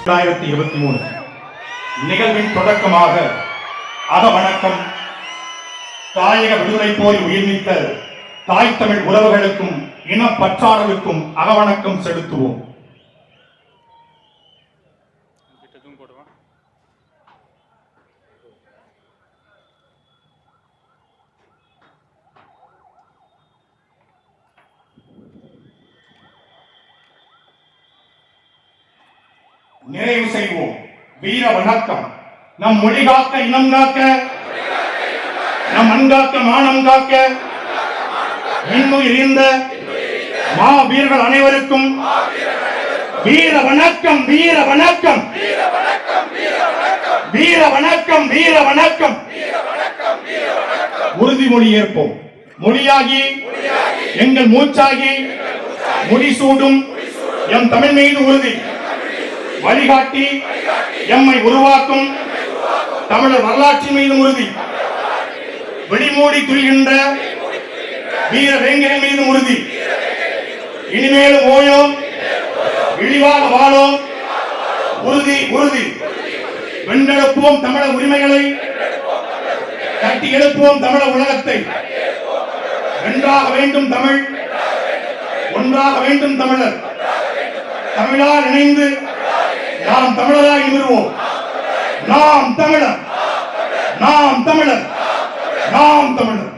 ரெண்டாயிரத்தி இருபத்தி மூணு. நிகழ்வின் தொடக்கமாக அக வணக்கம் தாயக விடுதலை போய் உயிர்நீத்த தாய் தமிழ் உறவுகளுக்கும் இனப்பற்றாளருக்கும் அகவணக்கம் செலுத்துவோம். நிறைவு செய்வோம். வீர வணக்கம். நம் மொழி காக்க இனம் காக்க நம் அன்காக்க மானம் காக்க இன்னுயிர் இருந்த மாவீரர்கள் அனைவருக்கும் வீர வணக்கம் வீர வணக்கம். வீர வணக்கம் வீர வணக்கம். உறுதிமொழி ஏற்போம். மொழியாகி எங்கள் மூச்சாகி முடிசூடும் எம் தமிழ் மீது உறுதி. வழிகாட்டி எம்மை உருவாக்கும் தமிழர் வரலாற்றின் மீது உறுதி. வெடிமூடி துள்கின்ற வீர வேங்கை மீது உறுதி. இனிமேலும் ஓயோம் இழிவாக வாழோம். உறுதி உறுதி. வென்றெடுப்போம் தமிழர் உரிமைகளை கட்டி எழுப்புவோம் தமிழர் உலகத்தை. வென்றாக வேண்டும் தமிழ் ஒன்றாக வேண்டும் தமிழர். தமிழால் இணைந்து நாம் தமிழராகி வருவோம். நாம் தமிழர். நாம் தமிழர். நாம் தமிழர்.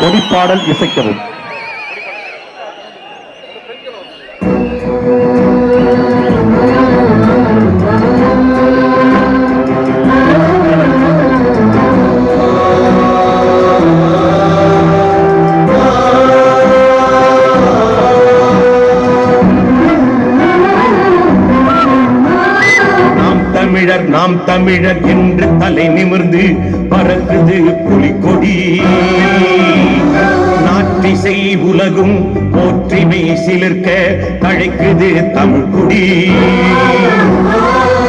கொடிப்பாடல் இசைக்கவும். தமிழர் நாம் தமிழர் என்று தலை நிமிர்ந்து பறக்குது புலிக்கொடி. நாற்றிசை உலகும் போற்றிமை சிலிர்க்க தழைக்குது தமிழ்குடி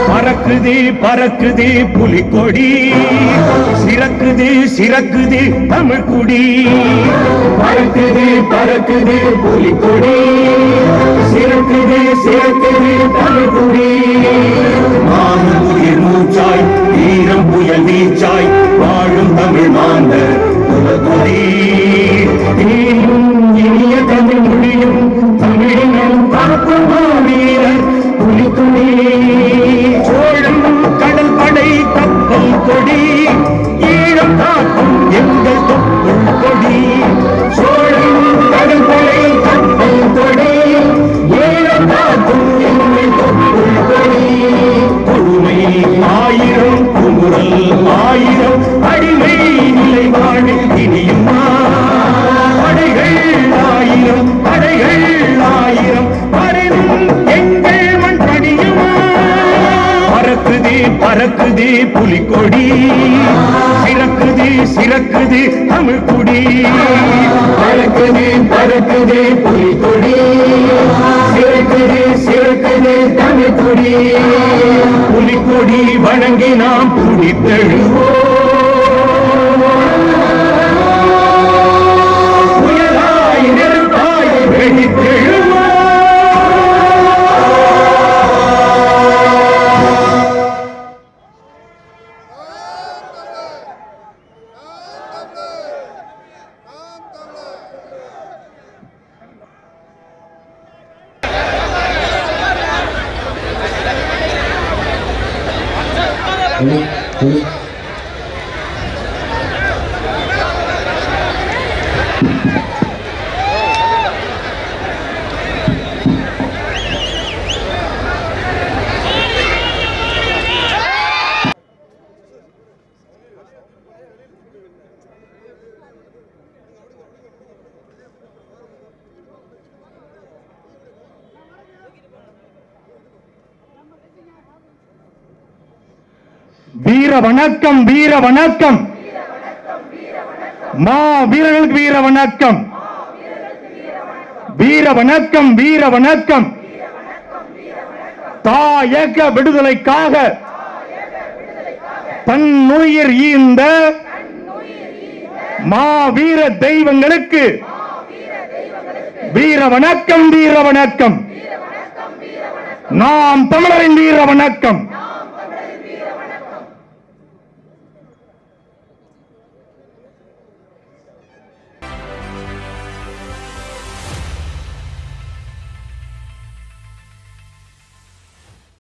பறக்குது பறக்குது புலிக்கொடி. சிறக்குது சிறக்குது தமிழ்குடி பறக்குது பறக்குது புலிக்கொடி. சிறக்குது சிறக்குது தமிழ்குடி மானும் உயிர் மூச்சாய் வீரம் புயல் வீச்சாய் வாழும் தமிழ் மாந்தர் குலகுடி இனிய தமிழ் மொழியும் தமிழினம் காக்கும் வீரர் புலிக்குடி சோழம் கடல் படை கப்பல் கொடி ஈழம் காக்கும் எங்கள் தொப்புள் கொடி. நிலை வாழில் இனியுமா? படைகள் ஆயிரம் படைகள் ஆயிரம். பரவும் எங்கள் மண் படியுமா பறக்குது பறக்குது புலிக்கொடி. சிறக்குது சிறக்குது தமிழ் குடி பறக்குது பறக்குது புலிக்கொடி. சிறக்குது சிறக்குது தமிழ் குடி புலிக்கொடி வணங்கி நாம் புடித்தழுவோம் Uno. வீர வணக்கம் வீர வணக்கம் மா வீரர்களுக்கு வீர வணக்கம் வீர வணக்கம் வீர வணக்கம் தாயக விடுதலைக்காக தன்னுயிர் ஈந்த மாவீர தெய்வங்களுக்கு வீர வணக்கம் வீர வணக்கம் நாம் தமிழரின் வீர வணக்கம்